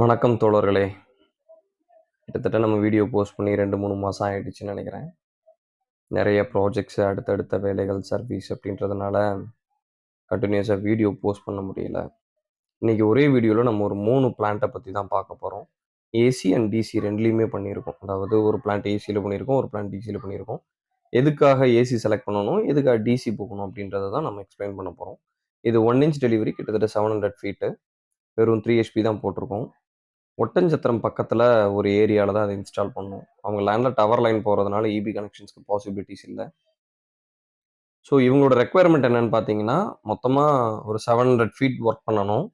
வணக்கம் தோழர்களே. கிட்டத்தட்ட நம்ம வீடியோ போஸ்ட் பண்ணி ரெண்டு மூணு மாதம் ஆகிடுச்சுன்னு நினைக்கிறேன். நிறைய ப்ராஜெக்ட்ஸ் அடுத்தடுத்த வேலைகள் சர்வீஸ் அப்படின்றதுனால கண்டினியூஸாக வீடியோ போஸ்ட் பண்ண முடியல. இன்றைக்கி ஒரே வீடியோவில் நம்ம ஒரு மூணு பிளான்ட்டை பற்றி தான் பார்க்க போகிறோம் ஏசி அண்ட் டிசி ரெண்டுலேயுமே பண்ணியிருக்கோம். அதாவது ஒரு பிளான்ட் ஏசியில் பண்ணியிருக்கோம் ஒரு பிளான்ட் டிசியில் பண்ணியிருக்கோம். எதுக்காக ஏசி செலக்ட் பண்ணணும் எதுக்காக டிசி போகணும் அப்படின்றத தான் நம்ம எக்ஸ்பிளைன் பண்ண போகிறோம் இது ஒன் இன்ச் டெலிவரி கிட்டத்தட்ட செவன் ஹண்ட்ரட் ஃபீட்டு வெறும் த்ரீ ஹெச்பி தான் போட்டிருக்கோம். ஒட்டஞ்சத்திரம் பக்கத்தில் ஒரு ஏரியாவில் தான் அதை இன்ஸ்டால் பண்ணோம். அவங்க லேண்டில் டவர் லைன் போகிறதுனால இபி கனெக்ஷன்ஸ்க்கு பாசிபிலிட்டிஸ் இல்லை. ஸோ இவங்களோட ரெக்குயர்மெண்ட் என்னன்னு பார்த்தீங்கன்னா மொத்தமாக ஒரு செவன் ஹண்ட்ரட் ஃபீட் ஒர்க் பண்ணணும்.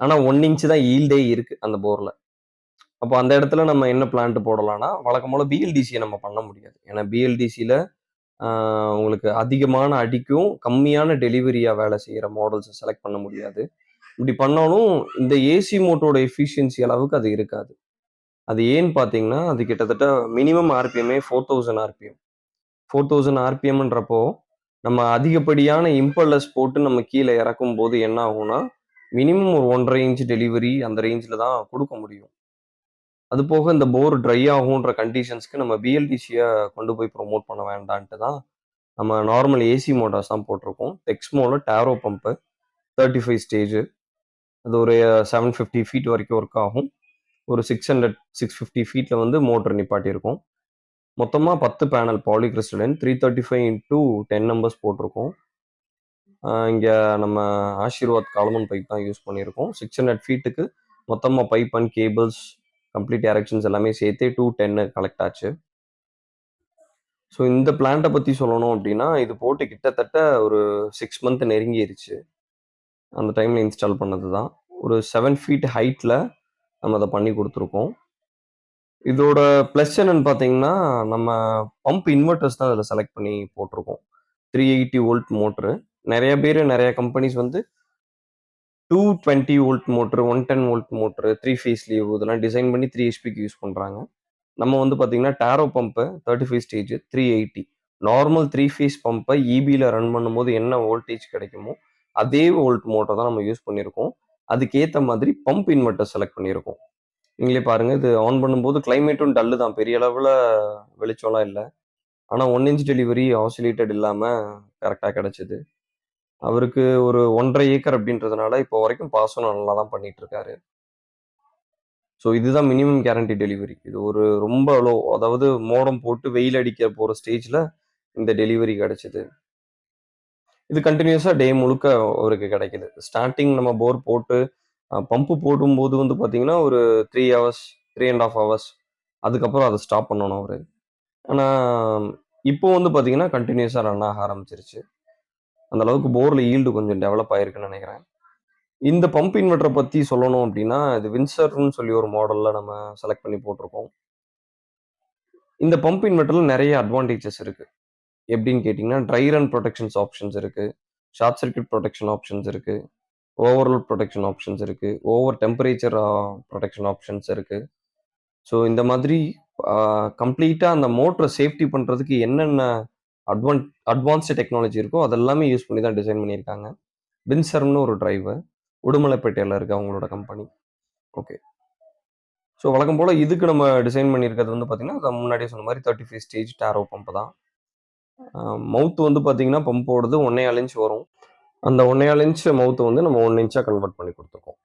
ஆனால் ஒன் இன்ச் தான் ஈல்டே இருக்குது அந்த போரில். அப்போ அந்த இடத்துல நம்ம என்ன பிளான்ட் போடலாம்னா வழக்கம் போல் பிஎல்டிசியை நம்ம பண்ண முடியாது. ஏன்னா பிஎல்டிசியில் உங்களுக்கு அதிகமான அடிக்கும் கம்மியான டெலிவரியாக வேலை செய்கிற மாடல்ஸை செலக்ட் பண்ண முடியாது. இப்படி பண்ணாலும் இந்த ஏசி மோட்டோட எஃபிஷியன்சி அளவுக்கு அது இருக்காது. அது ஏன்னு பார்த்தீங்கன்னா அது கிட்டத்தட்ட minimum ஆர்பிஎம்மே four thousand RPM four thousand ஆர்பிஎம்ன்றப்போ நம்ம அதிகப்படியான இம்பல்லஸ் போட்டு நம்ம கீழே இறக்கும் போது என்ன ஆகும்னா மினிமம் ஒரு ஒன்றரை இன்ச் டெலிவரி அந்த ரேஞ்சில் தான் கொடுக்க முடியும். அது போக இந்த போர் ட்ரை ஆகுன்ற கண்டிஷன்ஸ்க்கு நம்ம பிஎல்டிசியை கொண்டு போய் ப்ரொமோட் பண்ண வேண்டான்ட்டு தான் நம்ம நார்மல் ஏசி மோட்டார்ஸ் தான் போட்டிருக்கோம். டெக்ஸ்மோவில் Taro pump thirty five stage அது ஒரு செவன் ஃபிஃப்டி ஃபீட் வரைக்கும் ஒர்க் ஆகும். ஒரு சிக்ஸ் ஹண்ட்ரட் சிக்ஸ் ஃபிஃப்டி ஃபீட்டில் வந்து மோட்டர் நிப்பாட்டியிருக்கோம். மொத்தமாக பத்து panel polycrystalline three thirty five into ten numbers போட்டிருக்கோம். இங்கே நம்ம ஆஷீர்வாத் காலமன் பைப் தான் யூஸ் பண்ணியிருக்கோம். சிக்ஸ் ஹண்ட்ரட் ஃபீட்டுக்கு மொத்தமாக pipe and cables complete directions எல்லாமே சேர்த்தே டூ டென்னு கலெக்ட் ஆச்சு. ஸோ இந்த பிளான்ட்டை பற்றி சொல்லணும் அப்படின்னா இது போட்டு கிட்டத்தட்ட ஒரு சிக்ஸ் மந்த் நெருங்கிருச்சு. அந்த டைமில் இன்ஸ்டால் பண்ணது தான் ஒரு செவன் ஃபீட் ஹைட்டில் நம்ம அதை பண்ணி கொடுத்துருக்கோம். இதோட ப்ளஸ் என்னன்னு பார்த்தீங்கன்னா நம்ம பம்ப் இன்வெர்டர்ஸ் தான் அதில் செலக்ட் பண்ணி போட்டிருக்கோம். த்ரீ எயிட்டி வோல்ட் மோட்ரு நிறைய பேர் நிறைய கம்பெனிஸ் வந்து two twenty volt motor one ten volt motor three phase leave இதெல்லாம் டிசைன் பண்ணி த்ரீ ஹெச்பிக்கு யூஸ் பண்ணுறாங்க நம்ம வந்து பார்த்தீங்கன்னா Taro pump thirty five stage three eighty normal three phase பம்பை இபியில் ரன் பண்ணும்போது என்ன வோல்டேஜ் கிடைக்குமோ அதே வோல்ட் மோட்டர் தான் நம்ம யூஸ் பண்ணியிருக்கோம். அதுக்கேற்ற மாதிரி பம்ப் இன்வெர்ட்டர் செலக்ட் பண்ணியிருக்கோம். நீங்களே பாருங்க இது ஆன் பண்ணும்போது கிளைமேட்டும் டல்லு தான். பெரிய அளவில் வெளிச்சம்லாம் இல்லை. ஆனால் ஒன் இன்ச் டெலிவரி ஆசிலேட்டட் இல்லாமல் கரெக்டாக கிடச்சிது. அவருக்கு ஒரு ஒன்றரை ஏக்கர் அப்படின்றதுனால இப்போ வரைக்கும் பாசனம் நல்லா தான் பண்ணிட்டு இருக்காரு ஸோ இதுதான் மினிமம் கேரண்டி டெலிவரி இது ஒரு ரொம்ப லோ அதாவது மோடம் போட்டு வெயில் அடிக்க போகிற ஸ்டேஜில் இந்த டெலிவரி கிடச்சிது. இது கண்டினியூஸாக டே முழுக்க அவருக்கு கிடைக்குது. ஸ்டார்டிங் நம்ம போர் போட்டு பம்பு போடும்போது வந்து பார்த்தீங்கன்னா ஒரு three hours three and half hours அதுக்கப்புறம் அதை ஸ்டாப் பண்ணணும் அவர். ஆனால் இப்போ வந்து பார்த்தீங்கன்னா கண்டினியூஸாக ரன் ஆக ஆரம்பிச்சிருச்சு. அந்த அளவுக்கு போரில் ஈல்டு கொஞ்சம் டெவலப் ஆயிருக்குன்னு நினைக்கிறேன். இந்த பம்ப் இன்வெர்ட்டரை பற்றி சொல்லணும் அப்படின்னா இது வின்சர்னு சொல்லி ஒரு மாடலில் நம்ம செலக்ட் பண்ணி போட்டிருக்கோம். இந்த பம்ப் இன்வெர்ட்டரில் நிறைய அட்வான்டேஜஸ் இருக்குது எப்படின்னு கேட்டிங்கன்னா ட்ரை ரன் ப்ரொடெக்ஷன்ஸ் ஆப்ஷன்ஸ் இருக்குது ஷார்ட் சர்க்கியூட் ப்ரொடெக்ஷன் ஆப்ஷன்ஸ் இருக்குது ஓவர்லோட் ப்ரொடெக்ஷன் ஆப்ஷன்ஸ் இருக்குது ஓவர் டெம்பரேச்சர் ப்ரொடெக்ஷன் ஆப்ஷன்ஸ் இருக்குது ஸோ இந்த மாதிரி uh, கம்ப்ளீட்டாக அந்த மோட்டரை சேஃப்டி பண்ணுறதுக்கு என்னென்ன அட்வான் அட்வான்ஸ்டு டெக்னாலஜி இருக்கோ அதெல்லாமே யூஸ் பண்ணி தான் டிசைன் பண்ணியிருக்காங்க. பின்சர்னு ஒரு டிரைவர் உடுமலைப்பேட்டையில் இருக்குது அவங்களோட கம்பெனி ஓகே ஸோ வழக்கம் போல் இதுக்கு நம்ம டிசைன் பண்ணியிருக்கிறது வந்து பார்த்திங்கன்னா முன்னாடியே சொன்ன மாதிரி thirty five stage Taro pump தான். மவுத் வந்து பார்த்தீங்கன்னா பம்போடது ஒன்னே இன்ச் வரும். அந்த ஒன்னே இன்ச் மவுத்தை வந்து நம்ம ஒன் இன்ச்சாக கன்வெர்ட் பண்ணி கொடுத்துருக்கோம்.